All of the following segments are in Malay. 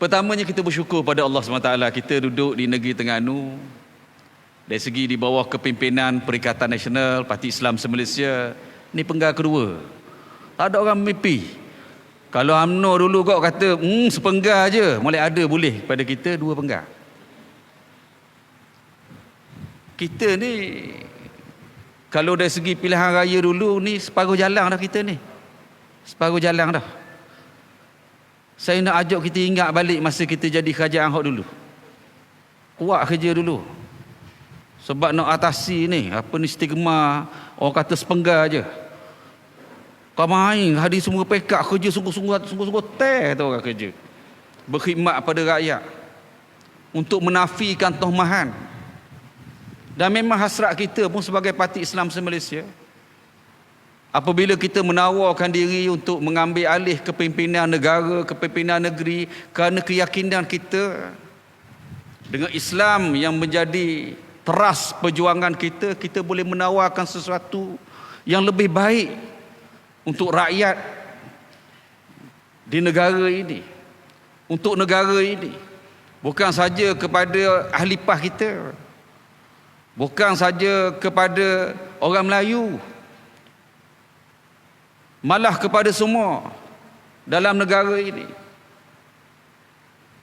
Pertamanya kita bersyukur pada Allah SWT. Kita duduk di negeri Terengganu. Dari segi di bawah kepimpinan Perikatan Nasional Parti Islam se-Malaysia. Ini penggal kedua. Tak ada orang mimpi. Kalau UMNO dulu kau kata, hmm, sepenggal je. Mulai ada boleh pada kita dua penggal. Kita ni, kalau dari segi pilihan raya dulu ni, separuh jalan dah kita ni. Separuh jalan dah. Saya nak ajak kita ingat balik masa kita jadi kerajaan hak dulu. Kuat kerja dulu. Sebab nak atasi ni, apa ni stigma, orang kata sepenggal je. Kau main, hari semua pekak kerja sungguh-sungguh, sungguh-sungguh teh tu orang kerja. Berkhidmat pada rakyat. Untuk menafikan tohmahan. Dan memang hasrat kita pun sebagai parti Islam se-Malaysia. Apabila kita menawarkan diri untuk mengambil alih kepimpinan negara, kepimpinan negeri kerana keyakinan kita dengan Islam yang menjadi teras perjuangan kita, kita boleh menawarkan sesuatu yang lebih baik untuk rakyat di negara ini. Untuk negara ini. Bukan saja kepada ahli pah kita. Bukan saja kepada orang Melayu. Malah kepada semua dalam negara ini.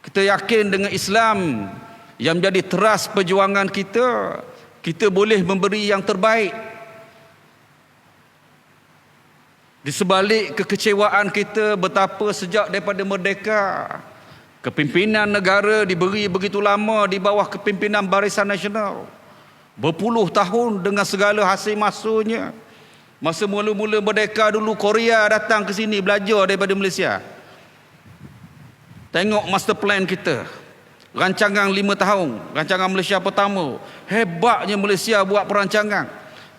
Kita yakin dengan Islam yang menjadi teras perjuangan kita, kita boleh memberi yang terbaik. Di sebalik kekecewaan kita betapa sejak daripada merdeka, kepimpinan negara diberi begitu lama di bawah kepimpinan Barisan Nasional. Berpuluh tahun dengan segala hasil masunya. Masa mula-mula merdeka dulu Korea datang ke sini belajar daripada Malaysia. Tengok master plan kita. Rancangan lima tahun. Rancangan Malaysia pertama. Hebatnya Malaysia buat perancangan.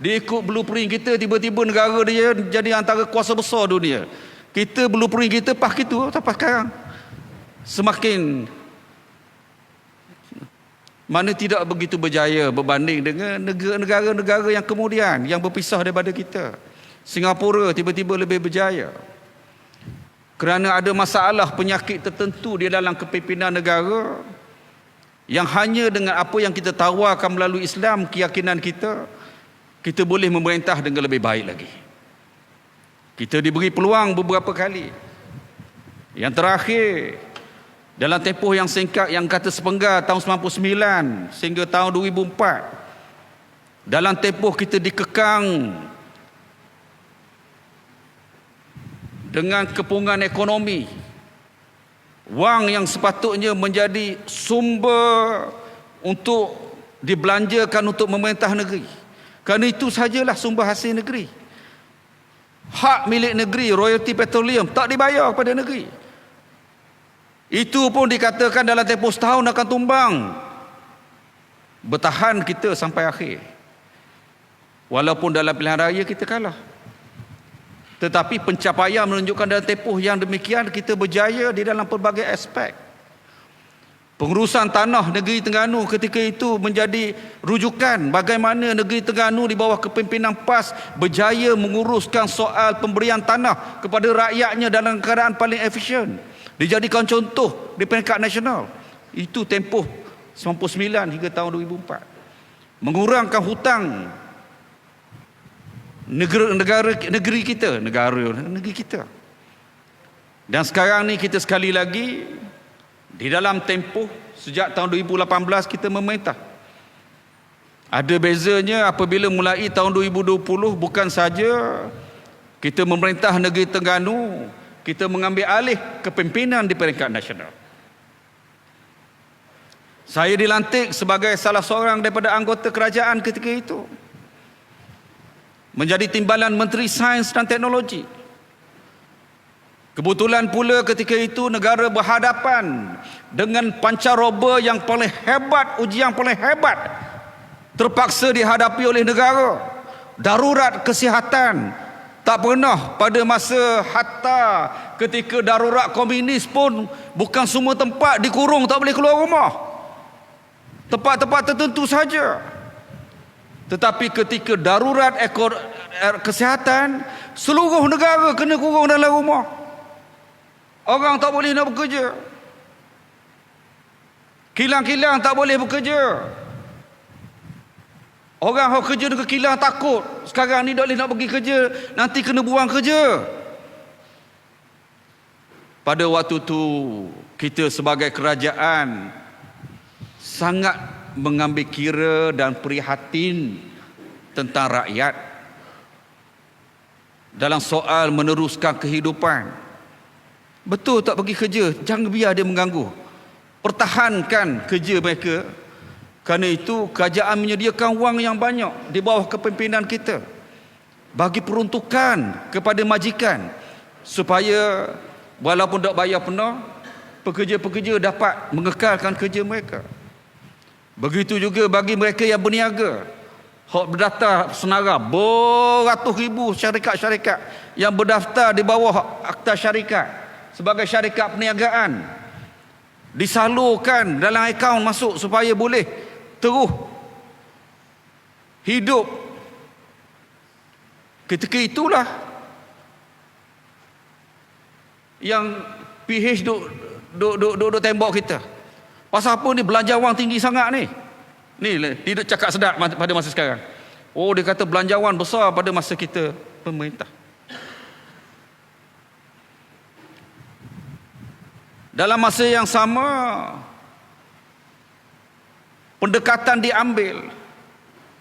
Dia ikut blueprint kita tiba-tiba negara dia jadi antara kuasa besar dunia. Kita blueprint kita pas gitu sampai sekarang. Semakin mana tidak begitu berjaya berbanding dengan negara-negara yang kemudian yang berpisah daripada kita. Singapura tiba-tiba lebih berjaya. Kerana ada masalah penyakit tertentu di dalam kepimpinan negara yang hanya dengan apa yang kita tawarkan melalui Islam keyakinan kita kita boleh memerintah dengan lebih baik lagi. Kita diberi peluang beberapa kali. Yang terakhir dalam tempoh yang singkat yang kata sepenggal tahun 99 sehingga tahun 2004 dalam tempoh kita dikekang dengan kepungan ekonomi wang yang sepatutnya menjadi sumber untuk dibelanjakan untuk memerintah negeri. Kerana itu sajalah sumber hasil negeri. Hak milik negeri royalty petroleum tak dibayar kepada negeri itu pun dikatakan dalam tempoh setahun akan tumbang. Bertahan kita sampai akhir. Walaupun dalam pilihan raya kita kalah. Tetapi pencapaian menunjukkan dalam tempoh yang demikian kita berjaya di dalam pelbagai aspek. Pengurusan tanah negeri Terengganu ketika itu menjadi rujukan bagaimana negeri Terengganu di bawah kepimpinan PAS berjaya menguruskan soal pemberian tanah kepada rakyatnya dalam keadaan paling efisien dijadikan contoh di peringkat nasional. Itu tempoh 99 hingga tahun 2004 mengurangkan hutang negara negara negeri kita negara negeri kita. Dan sekarang ni kita sekali lagi di dalam tempoh sejak tahun 2018 kita memerintah. Ada bezanya apabila mulai tahun 2020 bukan saja kita memerintah negeri Terengganu kita mengambil alih kepimpinan di peringkat nasional. Saya dilantik sebagai salah seorang daripada anggota kerajaan ketika itu. Menjadi timbalan Menteri Sains dan Teknologi. Kebetulan pula ketika itu negara berhadapan dengan pancaroba yang paling hebat, ujian paling hebat. Terpaksa dihadapi oleh negara. Darurat kesihatan, tak pernah pada masa hatta ketika darurat komunis pun bukan semua tempat dikurung tak boleh keluar rumah. Tempat-tempat tertentu saja. Tetapi ketika darurat ekor er, kesihatan seluruh negara kena kurung dalam rumah. Orang tak boleh nak bekerja. Kilang-kilang tak boleh bekerja. Orang yang kerja dengan kilang takut. Sekarang ni tak boleh nak pergi kerja. Nanti kena buang kerja. Pada waktu tu kita sebagai kerajaan sangat mengambil kira dan prihatin tentang rakyat dalam soal meneruskan kehidupan. Betul tak pergi kerja, jangan biar dia mengganggu. Pertahankan kerja mereka. Kerana itu kerajaan menyediakan wang yang banyak di bawah kepimpinan kita. Bagi peruntukan kepada majikan supaya walaupun tak bayar penuh, pekerja-pekerja dapat mengekalkan kerja mereka. Begitu juga bagi mereka yang berniaga. Hak berdaftar senara beratus ribu syarikat-syarikat yang berdaftar di bawah akta syarikat sebagai syarikat perniagaan disalurkan dalam akaun masuk supaya boleh terus hidup. Ketika itulah yang PH duk duk duk duk, duk tembok kita. Pasal apa ni? Belanja wang tinggi sangat ni. Ni dia cakap sedap pada masa sekarang. Oh dia kata belanja wang besar pada masa kita pemerintah. Dalam masa yang sama pendekatan diambil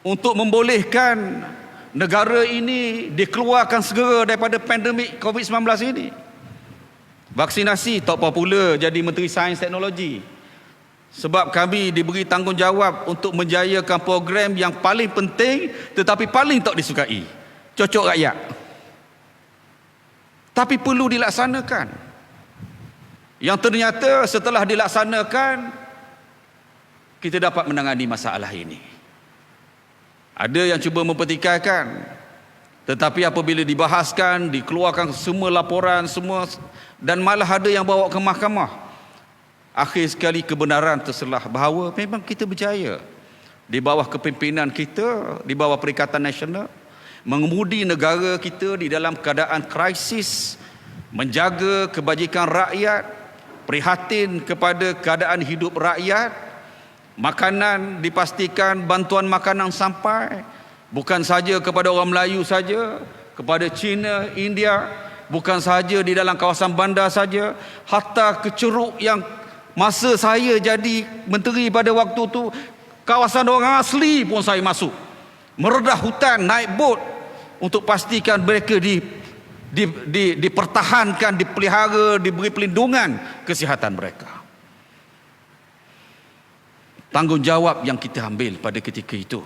untuk membolehkan negara ini dikeluarkan segera daripada pandemik COVID-19 ini. Vaksinasi tak popular jadi Menteri Sains Teknologi. Sebab kami diberi tanggungjawab untuk menjayakan program yang paling penting tetapi paling tak disukai. Cocok rakyat. Tapi perlu dilaksanakan. Yang ternyata setelah dilaksanakan kita dapat menangani masalah ini. Ada yang cuba mempertikaikan tetapi apabila dibahaskan, dikeluarkan semua laporan semua dan malah ada yang bawa ke mahkamah. Akhir sekali kebenaran terselah bahawa memang kita berjaya di bawah kepimpinan kita, di bawah Perikatan Nasional mengemudi negara kita di dalam keadaan krisis menjaga kebajikan rakyat prihatin kepada keadaan hidup rakyat makanan dipastikan bantuan makanan sampai. Bukan saja kepada orang Melayu saja kepada China India. Bukan saja di dalam kawasan bandar saja. Hatta ke Ceruk yang masa saya jadi menteri pada waktu tu kawasan orang asli pun saya masuk. Meredah hutan naik bot untuk pastikan mereka di di, di, dipertahankan, dipelihara, diberi pelindungan kesihatan mereka. Tanggungjawab yang kita ambil pada ketika itu.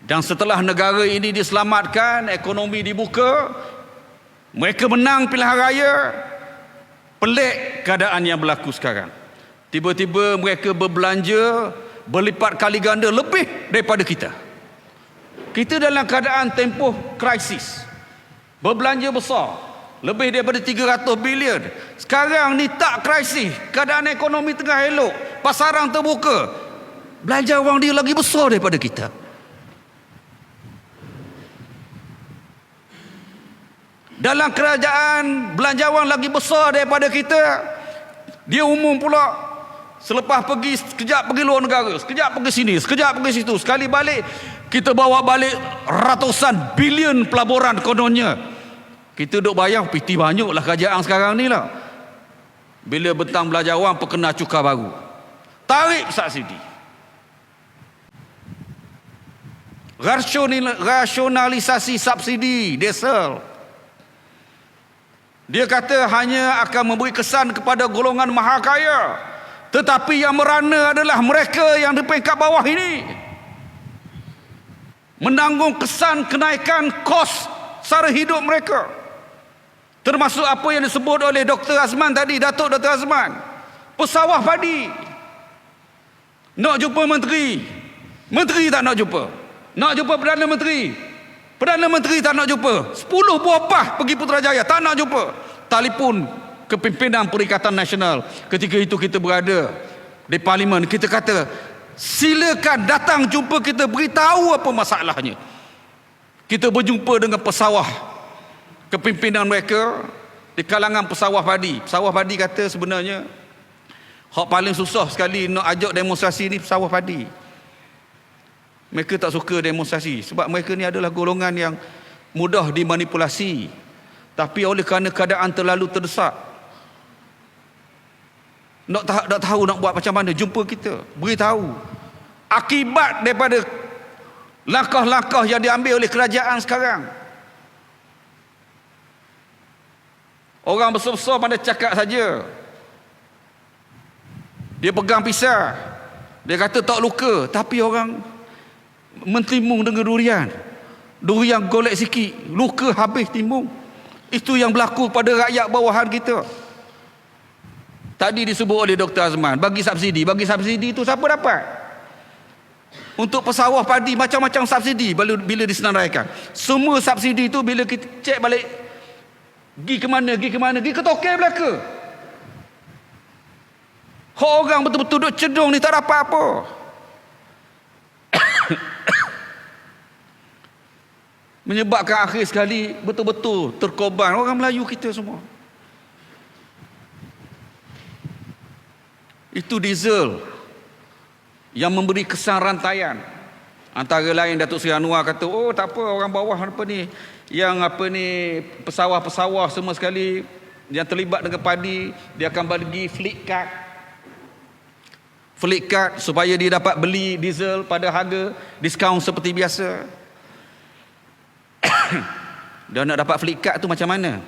Dan setelah negara ini diselamatkan, ekonomi dibuka, mereka menang pilihan raya, pelik keadaan yang berlaku sekarang. Tiba-tiba mereka berbelanja berlipat kali ganda lebih daripada kita. Kita dalam keadaan tempoh krisis berbelanja besar lebih daripada 300 bilion sekarang ni tak krisis keadaan ekonomi tengah elok pasaran terbuka belanja wang dia lagi besar daripada kita dalam kerajaan belanja wang lagi besar daripada kita dia umum pula selepas pergi sekejap pergi luar negara sekejap pergi sini sekejap pergi situ sekali balik kita bawa balik ratusan bilion pelaburan kononnya kita duk bayar piti banyaklah kerajaan sekarang ni lah. Bila bentang belajar orang perkena cukai baru. Tarik subsidi. Rasionalisasi subsidi diesel. Dia kata hanya akan memberi kesan kepada golongan maha kaya. Tetapi yang merana adalah mereka yang di peringkat bawah ini. Menanggung kesan kenaikan kos sara hidup mereka. Termasuk apa yang disebut oleh Dr. Azman tadi, Datuk Dr. Azman. Pesawah padi. Nak jumpa menteri. Menteri tak nak jumpa. Nak jumpa Perdana Menteri. Perdana Menteri tak nak jumpa. Sepuluh buah pah pergi Putrajaya. Tak nak jumpa. Telefon kepimpinan Perikatan Nasional. Ketika itu kita berada di Parlimen. Kita kata, silakan datang jumpa kita beritahu apa masalahnya. Kita berjumpa dengan pesawah kepimpinan mereka di kalangan pesawah padi. Pesawah padi kata sebenarnya Hak paling susah sekali nak ajak demonstrasi ni pesawah padi. Mereka tak suka demonstrasi sebab mereka ni adalah golongan yang mudah dimanipulasi. Tapi oleh kerana keadaan terlalu terdesak, nak tak nak tahu nak buat macam mana, jumpa kita, beritahu. Akibat daripada langkah-langkah yang diambil oleh kerajaan sekarang. Orang besar-besar pada cakap saja. Dia pegang pisau. Dia kata tak luka. Tapi orang mentimung dengan durian. Durian golek sikit. Luka habis timbung. Itu yang berlaku pada rakyat bawahan kita. Tadi disebut oleh Dr. Azman. Bagi subsidi. Bagi subsidi itu siapa dapat? Untuk pesawah padi macam-macam subsidi bila, bila disenaraikan. Semua subsidi itu bila kita cek balik. Gi ke mana, gi ke mana, gi ke tokai belaka. Orang betul-betul duduk cedung ni tak dapat apa. Menyebabkan akhir sekali betul-betul terkorban orang Melayu kita semua. Itu diesel yang memberi kesan rantaian. Antara lain Datuk Seri Anwar kata, oh tak apa orang bawah apa ni, yang apa ni pesawah-pesawah semua sekali yang terlibat dengan padi, dia akan bagi fleet card fleet card supaya dia dapat beli diesel pada harga diskaun seperti biasa. Dia nak dapat fleet card tu macam mana?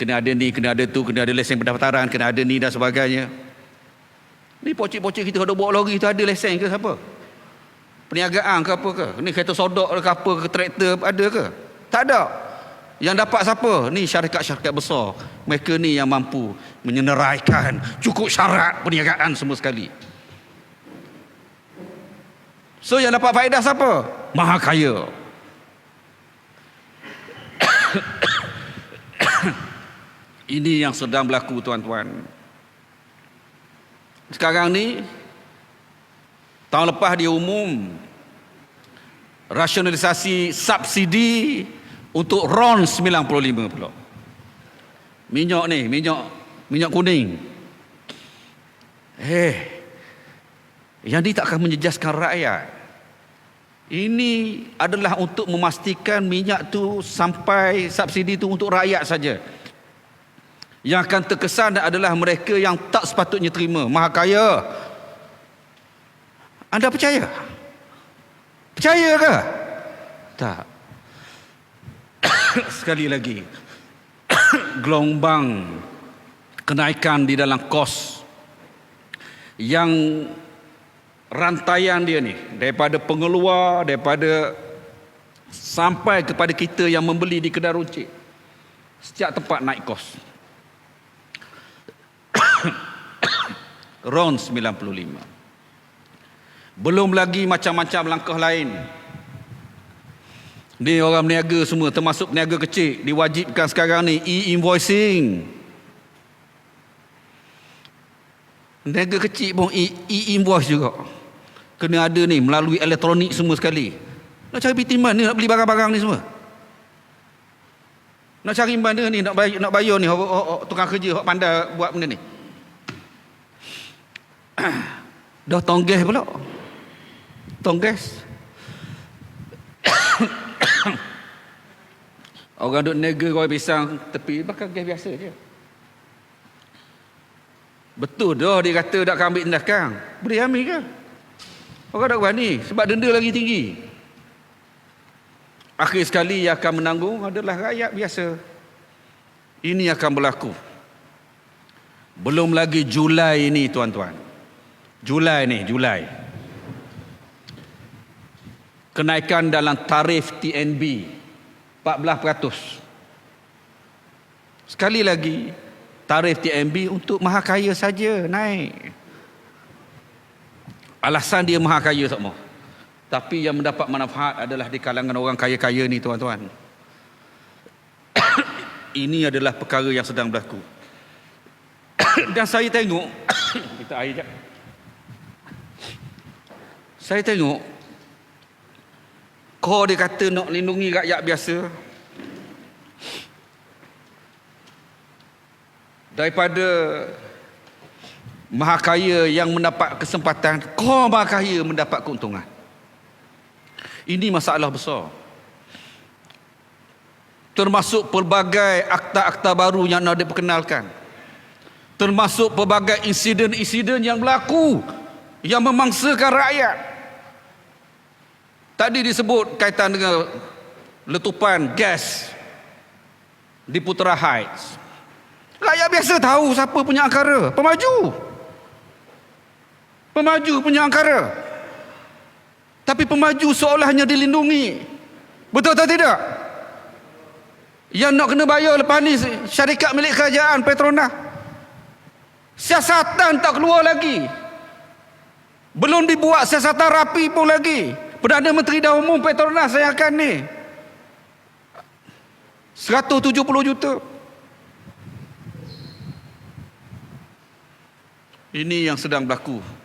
Kena ada ni, kena ada tu, kena ada lesen pendaftaran, kena ada ni dan sebagainya. Ni pocik-pocik kita kalau bawa lori tu ada lesen ke siapa? Perniagaan ke apa ke? Ni kereta sodok ke apa ke, traktor ada ke? Tak ada. Yang dapat siapa? Ni syarikat-syarikat besar. Mereka ni yang mampu menyeneraikan cukup syarat perniagaan semua sekali. So yang dapat faedah siapa? Maha kaya. Ini yang sedang berlaku tuan-tuan. Sekarang ni tahun lepas dia umum rasionalisasi subsidi untuk RON 95 pula. Minyak ni, minyak minyak kuning. Eh, yang ini tak akan menjejaskan rakyat. Ini adalah untuk memastikan minyak tu sampai subsidi tu untuk rakyat saja. Yang akan terkesan adalah mereka yang tak sepatutnya terima. Maha kaya. Anda percaya? Percaya ke? Tak. sekali lagi gelombang kenaikan di dalam kos yang rantaian dia ni daripada pengeluar daripada sampai kepada kita yang membeli di kedai runcit setiap tempat naik kos RON 95 belum lagi macam-macam langkah lain Ni orang niaga semua termasuk niaga kecil diwajibkan sekarang ni e-invoicing. Niaga kecil pun e-invoice juga. Kena ada ni melalui elektronik semua sekali. Nak cari pergi mana nak beli barang-barang ni semua? Nak cari mana ni nak bayar, nak bayar ni orang, orang, tukang kerja orang pandai buat benda ni. Dah tongges pula. Tongges. Orang duk nega kau pisang tepi bakal gas biasa je. Betul dah dia kata tak ambil tindakan. Boleh ambil ke? Orang tak berani sebab denda lagi tinggi. Akhir sekali yang akan menanggung adalah rakyat biasa. Ini akan berlaku. Belum lagi Julai ini tuan-tuan. Julai ni, Julai. Kenaikan dalam tarif TNB 14%. Sekali lagi, tarif TMB untuk maha kaya saja naik. Alasan dia maha kaya semua. Tapi yang mendapat manfaat adalah di kalangan orang kaya-kaya ni tuan-tuan. Ini adalah perkara yang sedang berlaku. Dan saya tengok, kita air jap. Saya tengok kau dia kata nak lindungi rakyat biasa. Daripada Maha kaya yang mendapat kesempatan, kau maha kaya mendapat keuntungan. Ini masalah besar. Termasuk pelbagai akta-akta baru yang nak diperkenalkan. Termasuk pelbagai insiden-insiden yang berlaku yang memangsakan rakyat. Tadi disebut kaitan dengan letupan gas di Putra Heights. Rakyat biasa tahu siapa punya angkara, pemaju. Pemaju punya angkara. Tapi pemaju seolah hanya dilindungi. Betul atau tidak? Yang nak kena bayar lepas ni syarikat milik kerajaan Petronas. Siasatan tak keluar lagi. Belum dibuat siasatan rapi pun lagi. Perdana Menteri dan Umum Petronas saya akan ni. 170 juta. Ini yang sedang berlaku